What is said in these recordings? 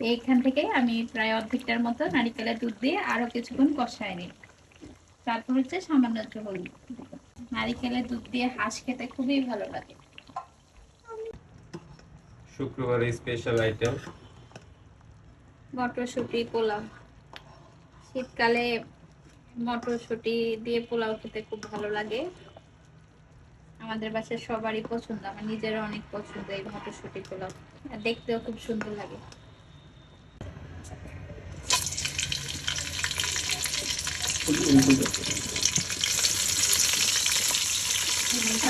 এইখান থেকে আমি প্রায় অর্ধেকটার মতো নারিকেলের দুধ দিয়ে আরও কিছুক্ষণ কষায় নিই। তারপর হচ্ছে সামান্য একটু হলুদ নারিকেলের দুধ দিয়ে হাঁস খেতে খুবই ভালো লাগে। শুক্রবারে স্পেশাল আইটেম মটরশুঁটি পোলাও। শীতকালে মটরশুঁটি দিয়ে পোলাও খেতে খুব ভালো লাগে। আমাদের বাসায় সবারই পছন্দ আমার নিজেরও অনেক পছন্দ এই মটরশুঁটি পোলাও। দেখতেও খুব সুন্দর লাগে।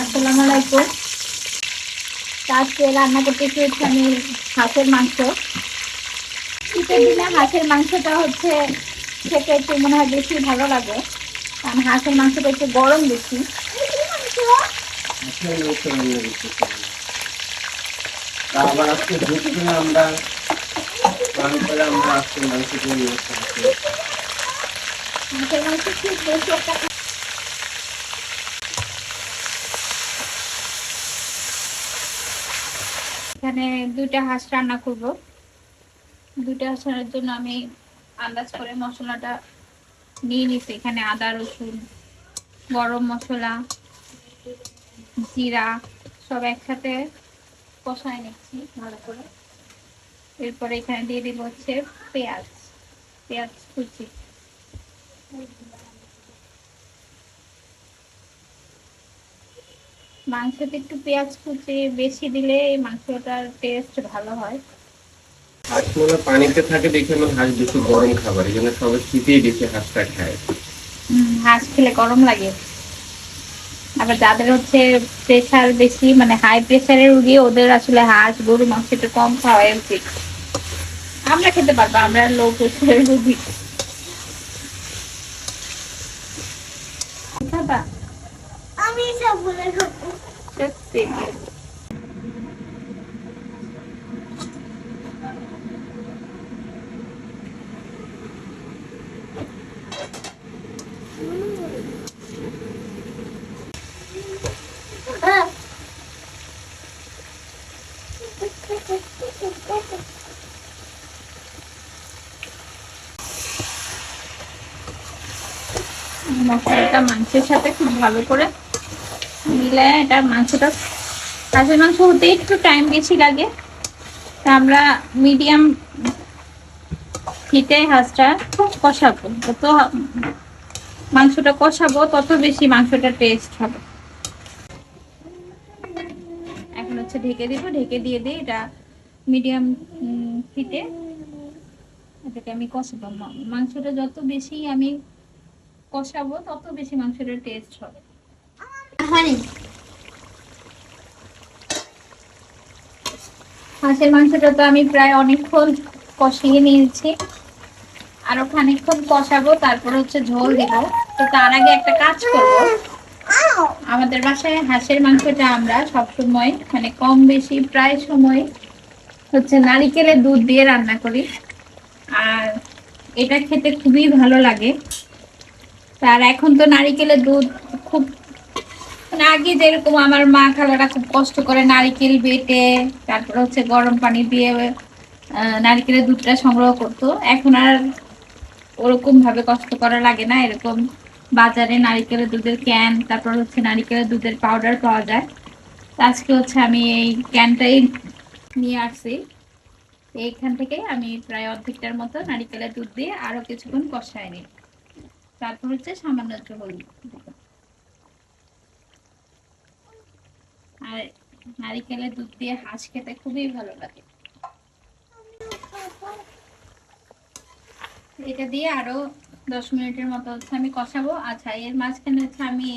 আসসালামু আলাইকুম আজকে রান্না করতে চেয়েছি আমি হাঁসের মাংস। শীতের দিনে হাঁসের মাংসটা হচ্ছে খেতে একটু মনে হয় বেশি ভালো লাগে। কারণ হাঁসের মাংসটা একটু গরম বেশি। আমরা হাঁসের মাংস খুব বেশি একটা এখানে দুইটা হাঁস রান্না করব। দুইটা হাঁস রান্নার জন্য আমি আন্দাজ করে মশলাটা নিয়ে নিছি এখানে আদা, রসুন, গরম মশলা, জিরা সব একসাথে কষায় নিচ্ছি ভালো করে। এরপরে এখানে দিয়ে দিব হচ্ছে পেঁয়াজ। পেঁয়াজ কুচি। মাংসতে একটু পেঁয়াজ কুচি বেশি দিলে এই মাংসটার টেস্ট ভালো হয়। হাঁস মনে পানিতে থাকে দেখে আমার হাঁস বেশি গরম খাবার এই জন্য সবাই শীতেই বেশি হাঁসটা খায়। হাঁস খেলে গরম লাগে। আবার যাদের হচ্ছে প্রেশার বেশি মানে হাই প্রেশারের রুগী ওদের আসলে হাঁস গরু মাংস একটু কম খাওয়াই উচিত। আমরা খেতে পারব আমরা লো প্রেশারের রুগী। খাবা? আমি সব বলে খাব সত্যি মশলাটা মাংসের সাথে খুব ভালো করে মিলে এটা মাংসটা কাঁচের মাংস হতে একটু টাইম বেশি লাগে। তা আমরা মিডিয়াম হিটে হাঁসটা খুব কষাবো। যত মাংসটা কষাবো, তত বেশি মাংসটা টেস্ট হবে। এখন হচ্ছে ঢেকে দিব। ঢেকে দিয়ে দিই এটা মিডিয়াম হিটে এটাকে আমি কষাবো। মাংসটা যত বেশি আমি কষাবো তত বেশি মাংসটা টেস্ট হবে। হাঁসের মাংসটা তো আমি প্রায় অনেকক্ষণ কষিয়ে নিয়েছি। আরও খানিকক্ষণ কষাবো তারপর হচ্ছে ঝোল দেব। তো তার আগে একটা কাজ করব। আমাদের বাসায় হাঁসের মাংসটা আমরা সবসময় মানে কম বেশি প্রায় সময় হচ্ছে নারিকেলের দুধ দিয়ে রান্না করি। আর এটা খেতে খুবই ভালো লাগে। তার এখন তো নারিকেলের দুধ খুব মানে আগে যেরকম আমার মা খালারা খুব কষ্ট করে নারকেল বেটে, তারপর হচ্ছে গরম পানি দিয়ে নারিকেলের দুধটা সংগ্রহ করতো। এখন আর ওরকম ভাবে কষ্ট করা লাগে না, এরকম বাজারে নারকেলের দুধের ক্যান তারপর হচ্ছে নারকেলের দুধের পাউডার পাওয়া যায়। তো আজকে হচ্ছে আমি এই ক্যানটাই নিয়ে আসছি। এইখান থেকে আমি প্রায় অর্ধেকটার মতো নারকেলের দুধ দিয়ে আরও কিছুক্ষণ কষায় নিই। তারপর হচ্ছে সামান্য একটু হলুদ আর নারিকেলের দুধ দিয়ে হাঁস খেতে খুবই ভালো লাগে। এটা দিয়ে আরও দশ মিনিটের মতো হচ্ছে আমি কষাবো। আচ্ছা এর মাঝখানে হচ্ছে আমি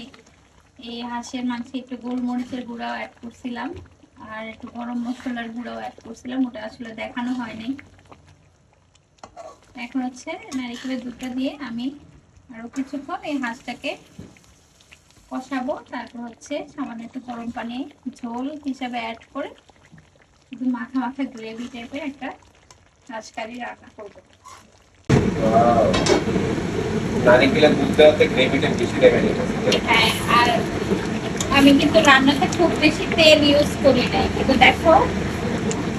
এই হাঁসের মাংসে একটু গোলমরিচের গুঁড়াও অ্যাড করছিলাম, আর একটু গরম মশলার গুঁড়াও অ্যাড করছিলাম। ওটা আসলে দেখানো হয়নি। এখন হচ্ছে নারিকেলের দুধটা দিয়ে আমি আরও কিছুক্ষণ এই হাঁসটাকে কষাবো। তারপর হচ্ছে সামান্য একটু গরম পানি ঝোল হিসাবে অ্যাড করে শুধু মাখা মাখা গ্রেভি টাইপের একটা হাঁস কারি রান্না করব। নারিকেলের দুধ দেওয়াতে গ্রেভিটা বেশি দেবে হ্যাঁ আর আমি কিন্তু রান্নাতে খুব বেশি তেল ইউজ করি নাই। কিন্তু দেখো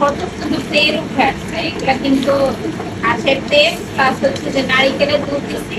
কত শুধু তেল উঠে আসছে। এগুলা কিন্তু হাঁসের তেল প্লাস হচ্ছে যে নারিকেলের দুধ দিচ্ছি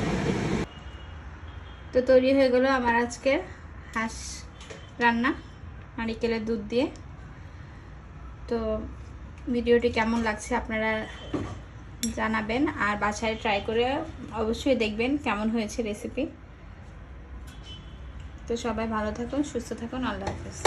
তো তৈরি হয়ে গেল আমার আজকের হাঁস রান্না, নারিকেলের দুধ দিয়ে। তো ভিডিওটি কেমন লাগছে আপনারা জানাবেন আর বাসায় ট্রাই করে অবশ্যই দেখবেন কেমন হয়েছে রেসিপি তো সবাই ভালো থাকুন, সুস্থ থাকুন, আল্লাহ হাফেজ।